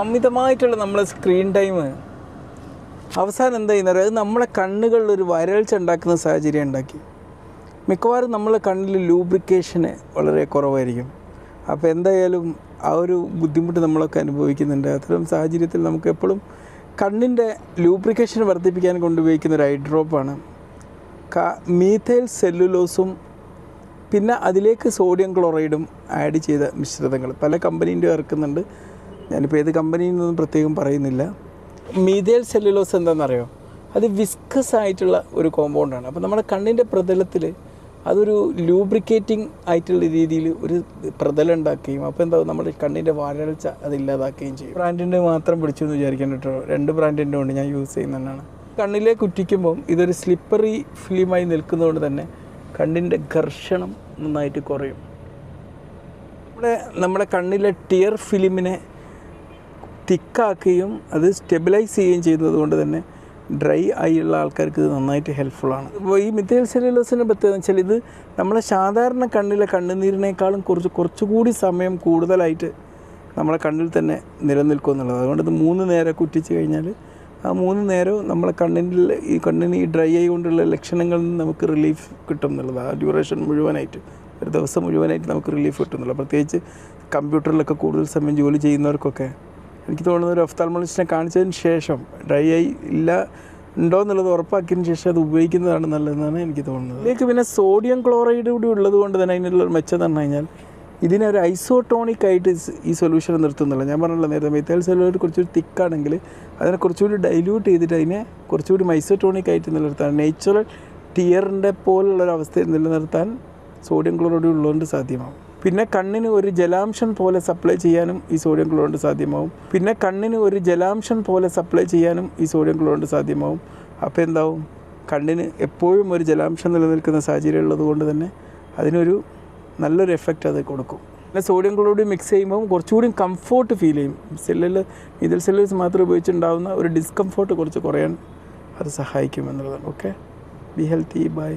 അമിതമായിട്ടുള്ള നമ്മളെ screen time അവസാനം എന്താ ചെയ്യുന്നത്? അത് നമ്മളെ കണ്ണുകളിൽ ഒരു വരൾച്ച ഉണ്ടാക്കുന്ന സാഹചര്യം ഉണ്ടാക്കി. മിക്കവാറും നമ്മളെ കണ്ണിൽ ലൂബ്രിക്കേഷന് വളരെ കുറവായിരിക്കും. അപ്പോൾ എന്തായാലും ആ ഒരു ബുദ്ധിമുട്ട് നമ്മളൊക്കെ അനുഭവിക്കുന്നുണ്ട്. അത്തരം സാഹചര്യത്തിൽ നമുക്ക് എപ്പോഴും കണ്ണിന്റെ ലൂബ്രിക്കേഷൻ വർദ്ധിപ്പിക്കാൻ കൊണ്ടുപയോഗിക്കുന്ന ഒരു ഐ ഡ്രോപ്പാണ് മീഥൈൽ സെല്ലുലോസും പിന്നെ അതിലേക്ക് സോഡിയം ക്ലോറൈഡും ആഡ് ചെയ്ത മിശ്രിതങ്ങൾ. പല കമ്പനീന്റെ ഇറക്കുന്നുണ്ട്. ഞാനിപ്പോൾ ഏത് കമ്പനിയിൽ നിന്നും പ്രത്യേകം പറയുന്നില്ല. മീതേൽ സെല്ലുലോസ് എന്താണെന്നറിയോ? അത് വിസ്കസ് ആയിട്ടുള്ള ഒരു കോമ്പൗണ്ടാണ് അപ്പോൾ നമ്മുടെ കണ്ണിന്റെ പ്രതലത്തിൽ അതൊരു ലൂബ്രിക്കേറ്റിംഗ് ആയിട്ടുള്ള രീതിയിൽ ഒരു പ്രതലം ഉണ്ടാക്കുകയും അപ്പോൾ എന്താ നമ്മുടെ കണ്ണിന്റെ വരൾച്ച അത് ഇല്ലാതാക്കുകയും ചെയ്യും. ബ്രാൻഡിന്റെ മാത്രം പിടിച്ചു എന്ന് വിചാരിക്കാൻ കേട്ടോ. രണ്ട് ബ്രാൻഡിന്റെ ഉണ്ട് ഞാൻ യൂസ് ചെയ്യുന്നതാണ് കണ്ണിലേക്ക് കുറ്റിക്കുമ്പം ഇതൊരു സ്ലിപ്പറി ഫിലിമായി നിൽക്കുന്നതുകൊണ്ട് തന്നെ കണ്ണിന്റെ ഘർഷണം നന്നായിട്ട് കുറയും. നമ്മുടെ നമ്മുടെ കണ്ണിലെ ടിയർ ഫിലിമിനെ തിക്കാക്കുകയും അത് സ്റ്റെബിലൈസ് ചെയ്യുകയും ചെയ്യുന്നത് കൊണ്ട് തന്നെ ഡ്രൈ ആയുള്ള ആൾക്കാർക്ക് ഇത് നന്നായിട്ട് ഹെൽപ്ഫുള്ളാണ്. അപ്പോൾ ഈ മിഥൈൽ സെല്ലുലോസിനെ പ്രത്യേകത വെച്ചാൽ ഇത് നമ്മളെ സാധാരണ കണ്ണിലെ കണ്ണുനീരിനേക്കാളും കുറച്ച് കുറച്ചുകൂടി സമയം കൂടുതലായിട്ട് നമ്മളെ കണ്ണിൽ തന്നെ നിലനിൽക്കും എന്നുള്ളത്. അതുകൊണ്ട് ഇത് മൂന്ന് നേരം കുറ്റിച്ച് കഴിഞ്ഞാൽ ആ മൂന്ന് നേരവും നമ്മളെ കണ്ണിന്റെ ഈ കണ്ണിന് ഈ ഡ്രൈ ആയി കൊണ്ടുള്ള ലക്ഷണങ്ങളിൽ നിന്ന് നമുക്ക് റിലീഫ് കിട്ടും എന്നുള്ളത്. ആ ഡ്യൂറേഷൻ മുഴുവനായിട്ട് ഒരു ദിവസം മുഴുവനായിട്ട് നമുക്ക് റിലീഫ് കിട്ടുന്നുള്ളൂ പ്രത്യേകിച്ച് കമ്പ്യൂട്ടറിലൊക്കെ കൂടുതൽ സമയം ജോലി ചെയ്യുന്നവർക്കൊക്കെ എനിക്ക് തോന്നുന്നത് ഒരു ഒഫ്താൽമോളജിസ്റ്റിനെ കാണിച്ചതിന് ശേഷം ഡ്രൈ ആയി ഇല്ല ഉണ്ടോ എന്നുള്ളത് ഉറപ്പാക്കിയതിന് ശേഷം അത് ഉപയോഗിക്കുന്നതാണ് നല്ലതെന്നാണ് എനിക്ക് തോന്നുന്നത്. ഇതിലേക്ക് പിന്നെ സോഡിയം ക്ലോറൈഡ് കൂടി ഉള്ളത് കൊണ്ട് തന്നെ അതിനുള്ള ഒരു മെച്ചം എന്ന് പറഞ്ഞു കഴിഞ്ഞാൽ ഇതിനെ ഒരു ഐസോട്ടോണിക് ആയിട്ട് ഈ സൊല്യൂഷൻ നിർത്തുന്നില്ല. ഞാൻ പറഞ്ഞല്ലോ നേരത്തെ മെത്തേൽ സെല്ലുലോയിഡ് കുറച്ചുകൂടി തിക്കാണെങ്കിൽ അതിനെ കുറച്ചുകൂടി ഡൈല്യൂട്ട് ചെയ്തിട്ട് അതിനെ കുറച്ചുകൂടി ഐസോട്ടോണിക് ആയിട്ട് നിലനിർത്താൻ നേച്ചുറൽ ടിയറിന്റെ പോലുള്ളൊരു അവസ്ഥയിൽ നിലനിർത്താൻ സോഡിയം ക്ലോറൈഡ് ഉള്ളതുകൊണ്ട് സാധ്യമാവും. പിന്നെ കണ്ണിന് ഒരു ജലാംശം പോലെ സപ്ലൈ ചെയ്യാനും ഈ സോഡിയം ക്ലോറൈഡ് സാധ്യമാവും. പിന്നെ കണ്ണിന് ഒരു ജലാംശം പോലെ സപ്ലൈ ചെയ്യാനും ഈ സോഡിയം ക്ലോറൈഡ് സാധ്യമാവും. അപ്പോൾ എന്താവും? കണ്ണിന് എപ്പോഴും ഒരു ജലാംശം നിലനിൽക്കുന്ന സാഹചര്യം ഉള്ളതുകൊണ്ട് തന്നെ അതിനൊരു നല്ലൊരു എഫക്റ്റ് അത് കൊടുക്കും. പിന്നെ സോഡിയം ക്ലോറൈഡ് മിക്സ് ചെയ്യുമ്പോൾ കുറച്ചുകൂടി കംഫോർട്ട് ഫീൽ ചെയ്യും. സെല്ലിൽ ഇതിൽ സെല്ലേഴ്സ് മാത്രം ഉപയോഗിച്ചുണ്ടാകുന്ന ഒരു ഡിസ്കംഫോർട്ട് കുറച്ച് കുറയാൻ അത് സഹായിക്കും എന്നുള്ളതാണ് ഓക്കെ ബി ഹെൽത്തി ബൈ